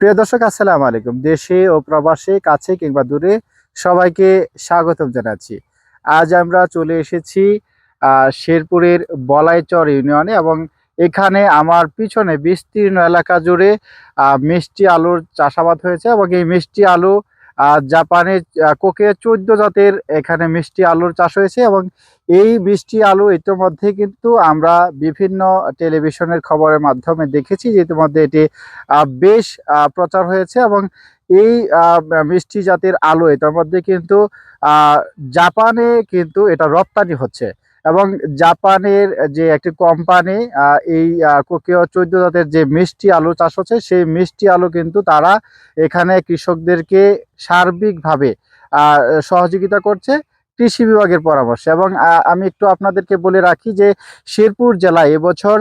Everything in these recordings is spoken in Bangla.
প্রিয় দর্শক, আসসালামু আলাইকুম। দেশে ও প্রবাসে, কাছে কিংবা দূরে সবাইকে স্বাগতম জানাচ্ছি। আজ আমরা চলে এসেছি শেরপুরের বলাইচর ইউনিয়নে এবং এখানে আমার পিছনে বিস্তীর্ণ এলাকা জুড়ে মিষ্টি আলুর চাষাবাদ হয়েছে এবং এই মিষ্টি আলু জাপানে কোকে চোদ্দ জাতের এখানে মিষ্টি আলুর চাষ হয়েছে এবং এই মিষ্টি আলু ইতিমধ্যে কিন্তু আমরা বিভিন্ন টেলিভিশনের খবরের মাধ্যমে দেখেছি যে ইতিমধ্যে এটি বেশ প্রচার হয়েছে এবং এই মিষ্টি জাতের আলু এটার মধ্যে কিন্তু জাপানে কিন্তু এটা রপ্তানি হচ্ছে। এবং জাপানের যে একটি কোম্পানি এই কোকিও চোদ্দ জাতের যে মিষ্টি আলু চাষ হচ্ছে, সেই মিষ্টি আলু কিন্তু তারা এখানে কৃষকদেরকে সার্বিকভাবে সহযোগিতা করছে। কৃষি বিভাগের পরামর্শ এবং আমি একটু আপনাদেরকে বলে রাখি যে শেরপুর জেলায় এবছর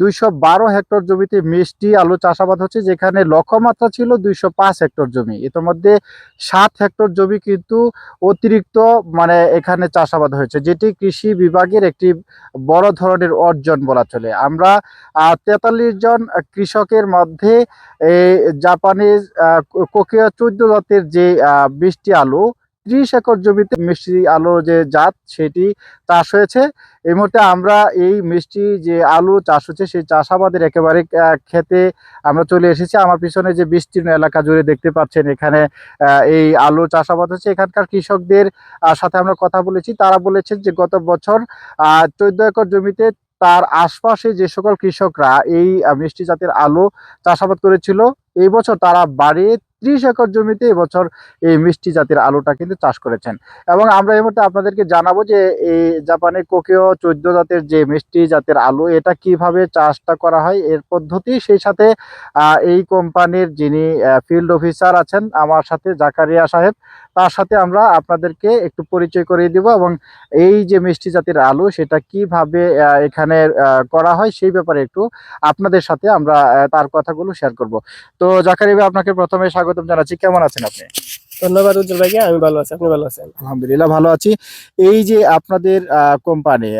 দুইশো বারো হেক্টর জমিতে মিষ্টি আলু চাষাবাদ হচ্ছে, যেখানে লক্ষ্যমাত্রা ছিল দুইশো পাঁচ হেক্টর জমি। ইতিমধ্যে সাত হেক্টর জমি কিন্তু অতিরিক্ত মানে এখানে চাষাবাদ হয়েছে, যেটি কৃষি বিভাগের একটি বড় ধরনের অর্জন বলা চলে। আমরা তেতাল্লিশ জন কৃষকের মধ্যে জাপানিজ কোকিয়া চোদ্দ জাতের যে মিষ্টি আলু ত্রিশ একর জমিতে মিষ্টি আলু যে জাত সেটি চাষ হয়েছে। এই মুহূর্তে আমরা এই মিষ্টি যে আলু চাষ হচ্ছে, সেই চাষাবাদের একেবারে খেতে আমরা চলে এসেছি। আমার পিছনে যে বিস্তীর্ণ এলাকা জুড়ে দেখতে পাচ্ছেন এখানে এই আলু চাষাবাদ হচ্ছে। এখানকার কৃষকদের সাথে আমরা কথা বলেছি। তারা বলেছেন যে গত বছর চোদ্দ একর জমিতে তার আশপাশে যে সকল কৃষকরা এই মিষ্টি জাতের আলু চাষাবাদ করেছিল, এই বছর তারা বাড়িয়ে ত্রিশ একর জমিতে এবছর এই মিষ্টি জাতের আলুটা কিন্তু চাষ করেছেন। এবং আমরা এই মুহূর্তে আপনাদেরকে জানাব যে এই জাপানে কোকেও চোদ্দ জাতের যে মিষ্টি জাতের আলু, এটা কীভাবে চাষটা করা হয়, এর পদ্ধতি, সেই সাথে এই কোম্পানির যিনি ফিল্ড অফিসার আছেন, আমার সাথে জাকারিয়া সাহেব, তার সাথে আমরা আপনাদেরকে একটু পরিচয় করিয়ে দিব এবং এই যে মিষ্টি জাতের আলু, সেটা কীভাবে এখানে করা হয়, সেই ব্যাপারে একটু আপনাদের সাথে আমরা তার কথাগুলো শেয়ার করব। তো জাকারিয়া আপনাকে প্রথমে স্বাগতম জানাচ্ছি। কেমন আছেন আপনি? ধন্যবাদ উজ্জ্বল ভাইকে আমি ভালো আছি আপনি ভালো আছেন? আলহামদুলিল্লাহ ভালো আছি। এই যে আপনাদের কোম্পানি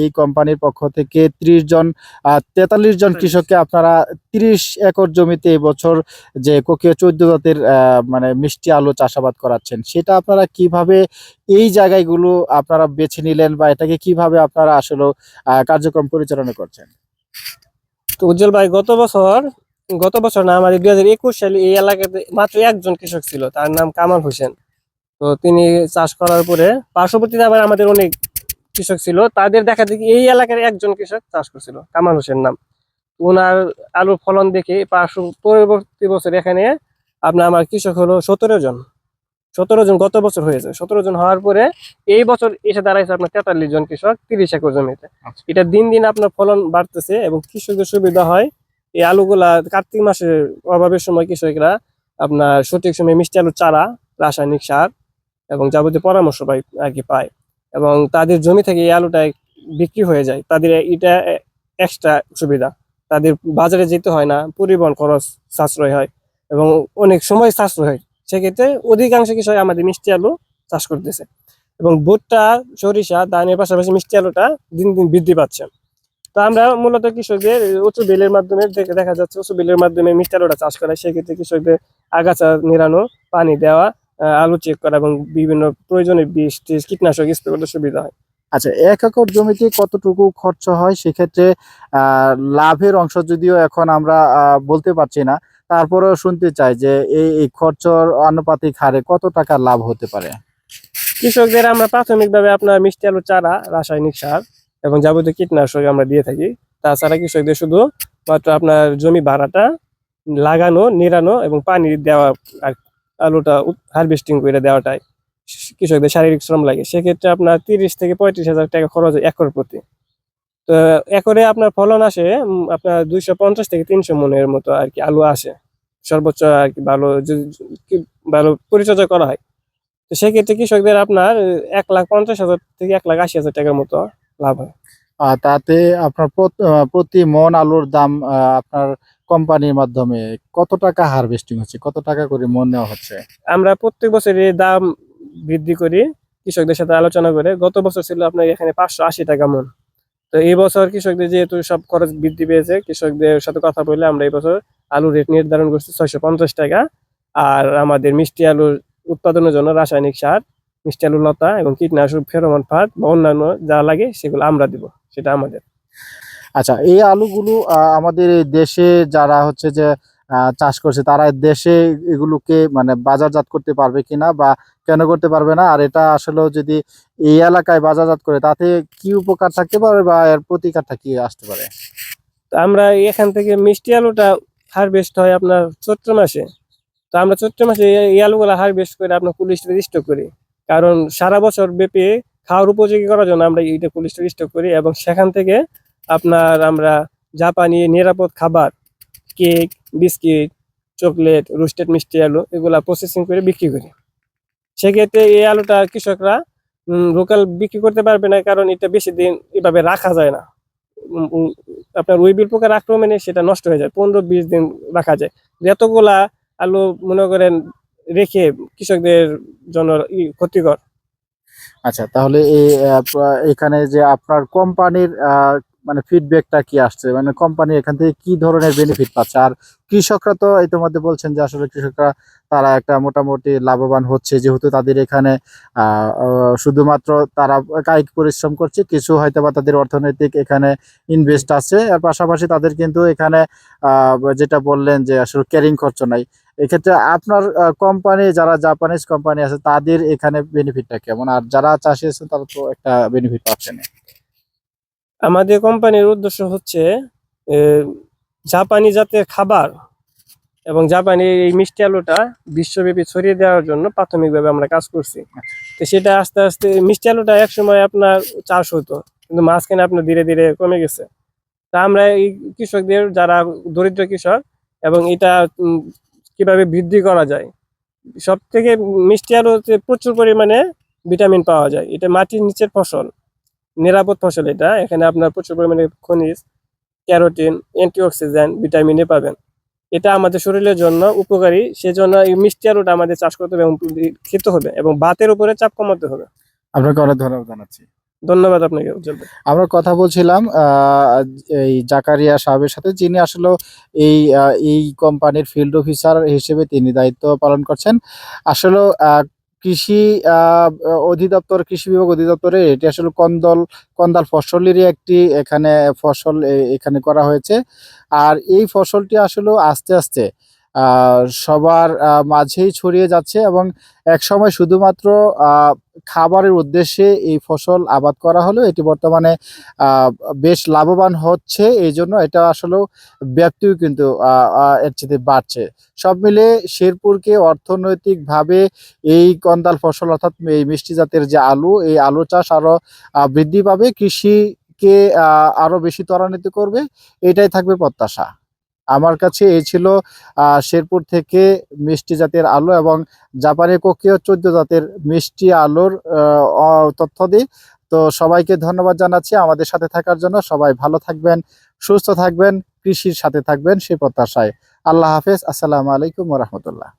এই কোম্পানির পক্ষ থেকে ত্রিশ জন তেতাল্লিশ জন কৃষককে আপনারা ত্রিশ একর জমিতে এবছর যে কোকিয়া চোদ্দ জাতের আহ, মানে মিষ্টি আলু চাষাবাদ করাচ্ছেন সেটা আপনারা কীভাবে এই জায়গাগুলো আপনারা বেছে নিলেন বা এটাকে কীভাবে আপনারা আসলে আহ, কার্যক্রম পরিচালনা করছেন? তো উজ্জ্বল ভাই গত বছর গত বছর না আমাদের দুই হাজার একুশ সালে এই এলাকাতে মাত্র একজন কৃষক ছিল তার নাম কামাল হোসেন। তো তিনি চাষ করার পরে পার্শ্ববর্তীতে আবার আমাদের অনেক কৃষক ছিল তাদের দেখা দেখি এই এলাকার একজন কৃষক চাষ করছিল কামাল হোসেন নাম। ওনার আলুর ফলন দেখে পার্শ্ব পরবর্তী বছর এখানে আপনার আমার কৃষক হলো সতেরো জন। সতেরো জন গত বছর হয়েছে সতেরো জন হওয়ার পরে এই বছর এসে দাঁড়াইছে আপনার তেতাল্লিশ জন কৃষক তিরিশ একর জমিতে। আচ্ছা। এটা দিন দিন আপনার ফলন বাড়তেছে এবং কৃষকদের সুবিধা হয় এই আলুগুলা কার্তিক মাসের অভাবের সময় কৃষকরা আপনার সঠিক সময় মিষ্টি আলুর চারা, রাসায়নিক সার এবং যাবতীয় পরামর্শ পাই আর কি পায়। এবং তাদের জমি থেকে এই আলুটা বিক্রি হয়ে যায়। তাদের এটা এক্সট্রা সুবিধা। তাদের বাজারে যেতে হয় না, পরিবহন খরচ সাশ্রয় হয় এবং অনেক সময় সাশ্রয় হয়। সেক্ষেত্রে অধিকাংশ কৃষক আমাদের মিষ্টি আলু চাষ করতেছে। এবং ভুট্টা, সরিষা, ধানের পাশাপাশি মিষ্টি আলুটা দিন দিন বৃদ্ধি পাচ্ছে। তো আমরা মূলত কৃষকদের উঁচু বিলের মাধ্যমে দেখে যাচ্ছে উঁচু বিলের মাধ্যমে মিষ্টি চাষ করা সেক্ষেত্রে কৃষকদের আগাছা নিরানো পানি দেওয়া আলু চেক করা এবং বিভিন্ন প্রয়োজনে বিষ টিষ কীটনাশক স্প্রে করতে সুবিধা হয়। আচ্ছা এক একর জমিতে কতটুকু খরচ হয়? সেক্ষেত্রে আহ, লাভের অংশ যদিও এখন আমরা আহ, বলতে পারছি না তারপরেও শুনতে চাই যে এই এই খরচর আনুপাতিক হারে কত টাকা লাভ হতে পারে? কৃষকদের আমরা প্রাথমিকভাবে আপনার মিষ্টি আলু চারা রাসায়নিক সার এবং যাবতীয় কীটনাশক আমরা দিয়ে থাকি। তাছাড়া কৃষকদের শুধু মাত্র আপনার জমি ভাড়াটা লাগানো, নিরানো এবং পানি দেওয়া আর আলুটা হারভেস্টিং করে দেওয়াটাই কৃষকদের শারীরিক শ্রম লাগে। সেক্ষেত্রে আপনার তিরিশ থেকে পঁয়ত্রিশ হাজার টাকা খরচ একর প্রতি। তো একরে আপনার ফলন আসে আপনার দুইশো পঞ্চাশ থেকে তিনশো মনের মতো আর কি আলু আসে। সর্বোচ্চ আর কি ভালো ভালো পরিচর্যা করা হয়। তো সেক্ষেত্রে কৃষকদের আপনার এক লাখ পঞ্চাশ হাজার থেকে এক লাখ আশি হাজার টাকার মতো লাভ হয়। আর তাতে আপনার প্রতি মন আলুর দাম আপনার কোম্পানির মাধ্যমে কত টাকা হারভেস্টিং হচ্ছে? কত টাকা করে মন নেওয়া হচ্ছে? আমরা প্রত্যেক বছরই দাম বৃদ্ধি করি, কৃষকদের সাথে আলোচনা করে। গত বছর ছিল আপনার এখানে পাঁচশো আশি টাকা মন। তো এই বছর কৃষকদের যেহেতু সব খরচ বৃদ্ধি পেয়েছে, কৃষকদের সাথে কথা বলে আমরা এই বছর আলুর রেট নির্ধারণ করছি ছয়শো পঞ্চাশ টাকা। আর আমাদের মিষ্টি আলুর উৎপাদনের জন্য রাসায়নিক সার মিষ্টি আলু লতা এবং কীটনাশক ফেরোমন ফাঁদ বা অন্যান্য যা লাগে সেগুলো আমরা দিব সেটা আমাদের। আচ্ছা এই আলুগুলো আমাদের দেশে যারা হচ্ছে যে চাষ করছে তারা দেশে এগুলোকে মানে বাজারজাত করতে পারবে কিনা বা কেন করতে পারবে না? আর এটা আসলে যদি এই এলাকায় বাজারজাত করে তাতে কি উপকার থাকতে পারে বা এর প্রতিকারটা কি আসতে পারে? তো আমরা এখান থেকে মিষ্টি আলুটা হারভেস্ট হয় আপনার চৈত্র মাসে। তো আমরা চৈত্র মাসে এই- আলুগুলো হারভেস্ট করে আপনার কোল্ড স্টোরে স্টক করি। কারণ সারা বছর ব্যাপী খাওয়ার উপযোগী করার জন্য আমরা এইটা কোল্ড স্টোরে স্টক করি এবং সেখান থেকে আপনার আমরা জাপানি নিরাপদ খাবার, কেক, বিস্কিট, চকলেট, রোস্টেড মিষ্টি আলু এগুলা প্রসেসিং করে বিক্রি করি। সেক্ষেত্রে এই আলুটা কৃষকরা লোকাল বিক্রি করতে পারবে না কারণ এটা বেশি দিন এভাবে রাখা যায় না। আপনার উইবিল পোকার আক্রমণে সেটা নষ্ট হয়ে যায় পনেরো বিশ দিন রাখা যায়। যতগুলা আলু মনে করেন রেখে কৃষকদের জন্য ক্ষতিকর। আচ্ছা তাহলে এখানে যে আপনার কোম্পানির মানে ফিডব্যাকটা কি আসছে? মানে কোম্পানি এখান থেকে কি ধরনের বেনিফিট পাচ্ছে? আর কৃষকরা তো ইতিমধ্যে বলছেন যে আসলে কৃষকরা, তারা একটা মোটামুটি লাভবান হচ্ছে, যেহেতু তাদের এখানে শুধুমাত্র তারা কায়িক পরিশ্রম করছে, কিছু হয়তো বা তাদের অর্থনৈতিক এখানে ইনভেস্ট আছে, আর পাশাপাশি তাদের কিন্তু এখানে যেটা বললেন যে আসলে ক্যারিং খরচ নাই। এক্ষেত্রে আপনার কোম্পানি যারা জাপানিজ কোম্পানি আছে, তাদের এখানে বেনিফিটটা কেমন? আর যারা চাষি আছে তারা তো একটা বেনিফিট পাচ্ছে না আমাদের কোম্পানির উদ্দেশ্য হচ্ছে জাপানি জাতের খাবার এবং জাপানি এই মিষ্টি আলুটা বিশ্বব্যাপী ছড়িয়ে দেওয়ার জন্য প্রাথমিকভাবে আমরা কাজ করছি। তো সেটা আস্তে আস্তে, মিষ্টি আলুটা একসময় আপনার চাষ হতো, কিন্তু মাঝখানে আপনার ধীরে ধীরে কমে গেছে। তা আমরা এই কৃষকদের, যারা দরিদ্র কৃষক এবং এটা কীভাবে বৃদ্ধি করা যায়। সব থেকে মিষ্টি আলুতে প্রচুর পরিমাণে ভিটামিন পাওয়া যায়। এটা মাটির নিচের ফসল, নিরাপদ ফসল এটা। এখানে আপনার প্রচুর পরিমাণে খনিজ, ক্যারোটিন, অ্যান্টিঅক্সিডেন্ট, ভিটামিন পাবেন। এটা আমাদের শরীরের জন্য উপকারী, সেজন্য এই মিষ্টি আলুটা আমাদের চাষ করতে হবে এবং খেতে হবে এবং ভাতের উপরে চাপ কমাতে হবে। আপনাকে অনেক ধন্যবাদ জানাচ্ছি। ধন্যবাদ আপনাকে আমরা কথা বলছিলাম এই জাকারিয়া সাহেবের সাথে, যিনি আসলে এই এই কোম্পানির ফিল্ড অফিসার হিসেবে তিনি দায়িত্ব পালন করছেন। আসলে কৃষি অধিদপ্তর, কৃষি বিভাগ অধিদপ্তরে এটি আসলে কন্দল কন্দাল ফসলেরই একটি এখানে ফসল এখানে করা হয়েছে। আর এই ফসলটি আসলে আস্তে আস্তে সবার মাঝেই ছড়িয়ে যাচ্ছে এবং এক সময় শুধুমাত্র খাবারের উদ্দেশ্যে এই ফসল আবাদ করা হলেও এটি বর্তমানে বেশ লাভবান হচ্ছে। এই জন্য এটা আসলেও ব্যাপ্তিও কিন্তু এর চেয়ে বাড়ছে। সব মিলে শেরপুরকে অর্থনৈতিকভাবে এই কন্দাল ফসল অর্থাৎ এই মিষ্টি জাতের যে আলু এই আলু চাষ আরও বৃদ্ধি পাবে। কৃষিকে আহ, আরও বেশি ত্বরান্বিত করবে। এটাই থাকবে প্রত্যাশা। আমার কাছে এই ছিল শেরপুর থেকে মিষ্টি জাতের আলো এবং জাপানি কোকিও চোদ্দ জাতের মিষ্টি আলোর তথ্য দিই। তো সবাইকে ধন্যবাদ জানাচ্ছি আমাদের সাথে থাকার জন্য। সবাই ভালো থাকবেন, সুস্থ থাকবেন, কৃষির সাথে থাকবেন সেই প্রত্যাশায়। আল্লাহ হাফেজ। আসসালামু আলাইকুম রহমতুল্লাহ।